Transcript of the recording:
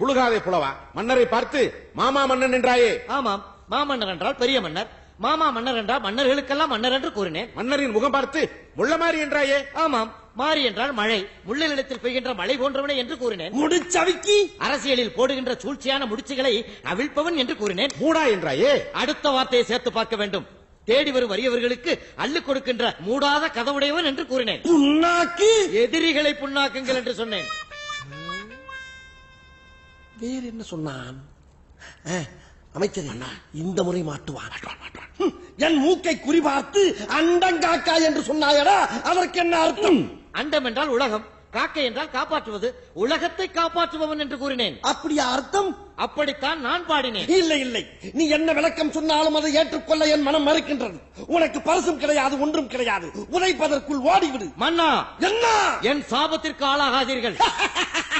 புழுகாதே புலவா. மன்னரை பார்த்து மாமா மன்னன் என்றாயே. ஆமாம். மாமன்னர் என்றால் பெரிய மன்னர். மாமா மன்னர் என்றால் மன்னர்களுக்கெல்லாம் மன்னர் என்று கூறினேன். மன்னரின் முகம் பார்த்து முள்ளமாரி என்றாயே. ஆமாம். மாறி என்றால் மழை. முள்ளினிடத்தில் பெய்கின்ற மழை போன்றவனே என்று கூறினேன். முடிச்சவிக்கி. அரசியலில் போடுகின்ற சூழ்ச்சியான முடிச்சுகளை அவிழ்ப்பவன் என்று கூறினேன். மூடா என்றாயே. அடுத்த வார்த்தையை சேர்த்து பார்க்க வேண்டும். தேடி வரும் வறியவர்களுக்கு அள்ளிக் கொடுக்கின்ற மூடாத கதவுடையவன் என்று கூறினேன். புண்ணாக்கி. எதிரிகளை புண்ணாக்குங்கள் என்று சொன்னேன். வேற என்ன சொன்னான்? அமைச்சரே இந்த முறை மாட்டுவான் என் மூக்கை குறிபார்த்து அண்டங்காக்கா என்று சொன்னாயடா அதற்கு என்ன அர்த்தம்? அண்டம் என்றால் உலகம் காக்கை என்றால் காப்பாற்றுவது உலகத்தை காப்பாற்றுபவன் என்று கூறினேன். அப்படியா அர்த்தம்? அப்படித்தான் நான் பாடினேன். இல்லை இல்லை. நீ என்ன விளக்கம் சொன்னாலும் அதை ஏற்றுக்கொள்ள என் மனம் மறுக்கின்றது. உனக்கு பரிசும் கிடையாது ஒன்றும் கிடையாது. உதைப்பதற்குள் ஓடிவிடு. மன்னா என்ன? என் சாபத்திற்கு ஆளாகாதீர்கள்.